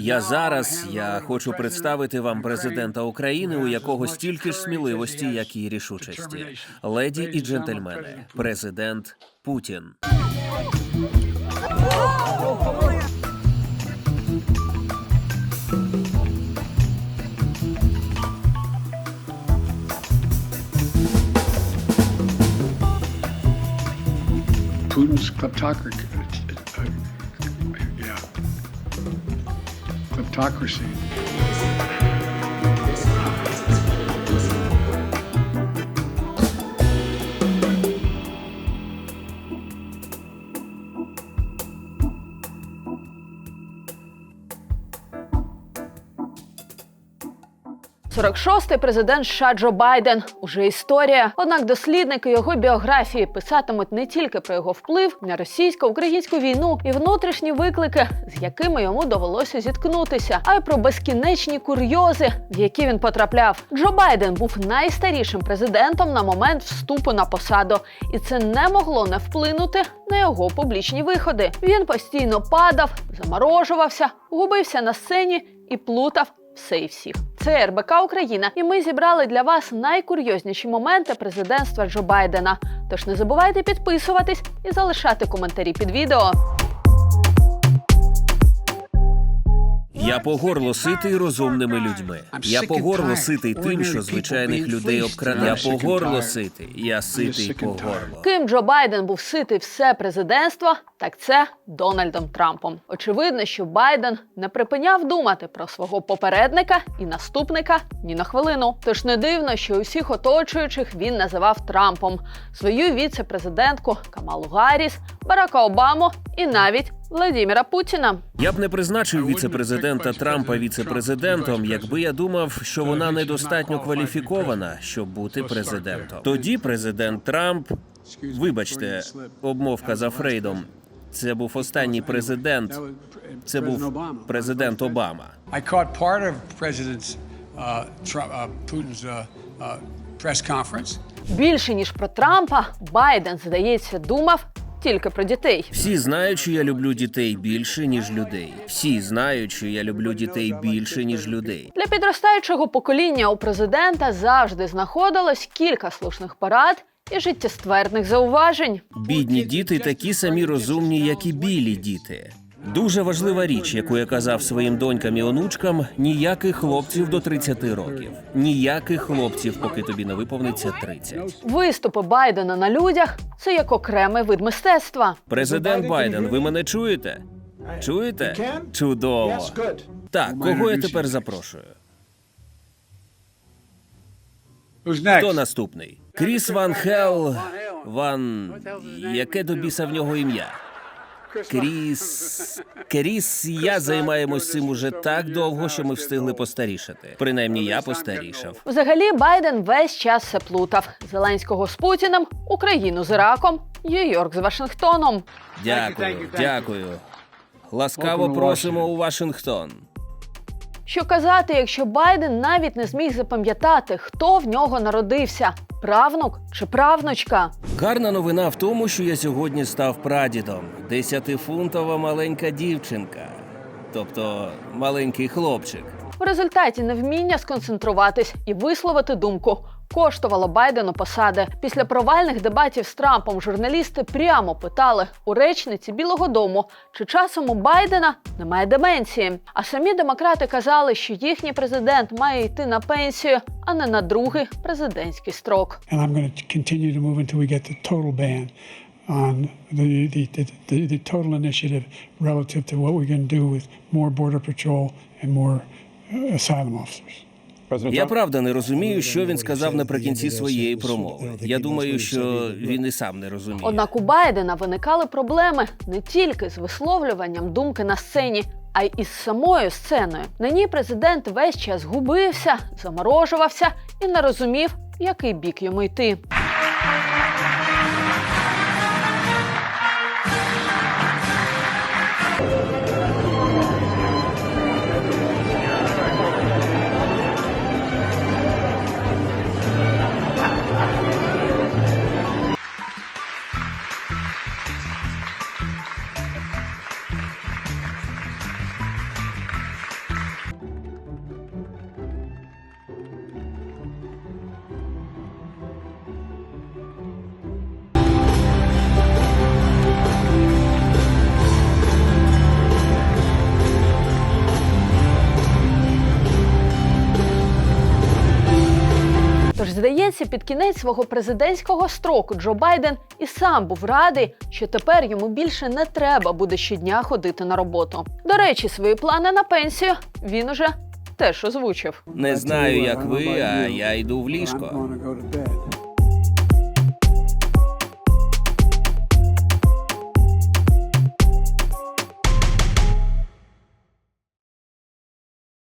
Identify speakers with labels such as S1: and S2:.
S1: Я зараз я хочу представити вам президента України, у якого стільки ж сміливості, як і рішучості. Леді і джентльмени, президент Путін.
S2: Putin's kleptocracy. autocracy
S3: 46-й президент США Джо Байден уже історія. Однак дослідники його біографії писатимуть не тільки про його вплив на російсько-українську війну і внутрішні виклики, з якими йому довелося зіткнутися, а й про безкінечні курйози, в які він потрапляв. Джо Байден був найстарішим президентом на момент вступу на посаду, і це не могло не вплинути на його публічні виходи. Він постійно падав, заморожувався, губився на сцені і плутав все і всіх. Це РБК Україна, і ми зібрали для вас найкурйозніші моменти президентства Джо Байдена. Тож не забувайте підписуватись і залишати коментарі під відео.
S1: Я по горло ситий розумними людьми. Я по горло ситий тим, що звичайних людей обкрадає. Я по горло ситий. Я ситий по горло.
S3: Ким Джо Байден був ситий все президентство, так це Дональдом Трампом. Очевидно, що Байден не припиняв думати про свого попередника і наступника ні на хвилину. Тож не дивно, що усіх оточуючих він називав Трампом, свою віце-президентку Камалу Гарріс, Барака Обаму і навіть Владіміра Путіна.
S1: Я б не призначив віце-президента Трампа віце-президентом, якби я думав, що вона недостатньо кваліфікована, щоб бути президентом. Тоді президент Трамп, вибачте, обмовка за Фрейдом. Це був останній президент. Це був президент Обама.
S2: Uh, uh, uh.
S3: Більше ніж про Трампа, Байден, здається, думав тільки про дітей.
S1: Всі знають, що я люблю дітей більше ніж людей. Всі знають, що я люблю дітей більше ніж людей.
S3: Для підростаючого покоління у президента завжди знаходилось кілька слушних порад і життєствердних зауважень.
S1: Бідні діти такі самі розумні, як і білі діти. Дуже важлива річ, яку я казав своїм донькам і онучкам: ніяких хлопців до 30 років, ніяких хлопців, поки тобі не виповниться 30.
S3: Виступи Байдена на людях це як окремий вид мистецтва.
S1: Президент Байден, ви мене чуєте? Чуєте? Чудово. Так, кого я тепер запрошую? Хто наступний? Кріс Ван Хел. Ван. Яке до біса в нього ім'я? Кріс. Кріс, я займаємось цим уже так довго, що ми встигли постарішати. Принаймні, я постарішав.
S3: Взагалі, Байден весь час все плутав: Зеленського з Путіним, Україну з Іраком, Нью-Йорк з Вашингтоном.
S1: Дякую, дякую. Ласкаво просимо у Вашингтон.
S3: Що казати, якщо Байден навіть не зміг запам'ятати, хто в нього народився правнук чи правнучка.
S1: Гарна новина в тому, що я сьогодні став прадідом. Десятифунтова маленька дівчинка. Тобто маленький хлопчик.
S3: В результаті невміння сконцентруватись і висловити думку коштувало Байдену посади. Після провальних дебатів з Трампом журналісти прямо питали у речниці Білого Дому, чи часом у Байдена немає деменції. А самі демократи казали, що їхній президент має йти на пенсію, а не на другий президентський строк.
S4: we on the, the, the, the, total initiative relative to what going to do with more Border Patrol and more uh, asylum officers.
S1: Я правда не розумію, що він сказав наприкінці своєї промови. Я думаю, що він і сам не розуміє.
S3: Однак у Байдена виникали проблеми не тільки з висловлюванням думки на сцені, а й із самою сценою. На ній президент весь час губився, заморожувався і не розумів, в який бік йому йти. Здається, під кінець свого президентського строку Джо Байден і сам був радий, що тепер йому більше не треба буде щодня ходити на роботу. До речі, свої плани на пенсію він уже теж озвучив.
S1: Не знаю, як ви, а я йду в ліжко.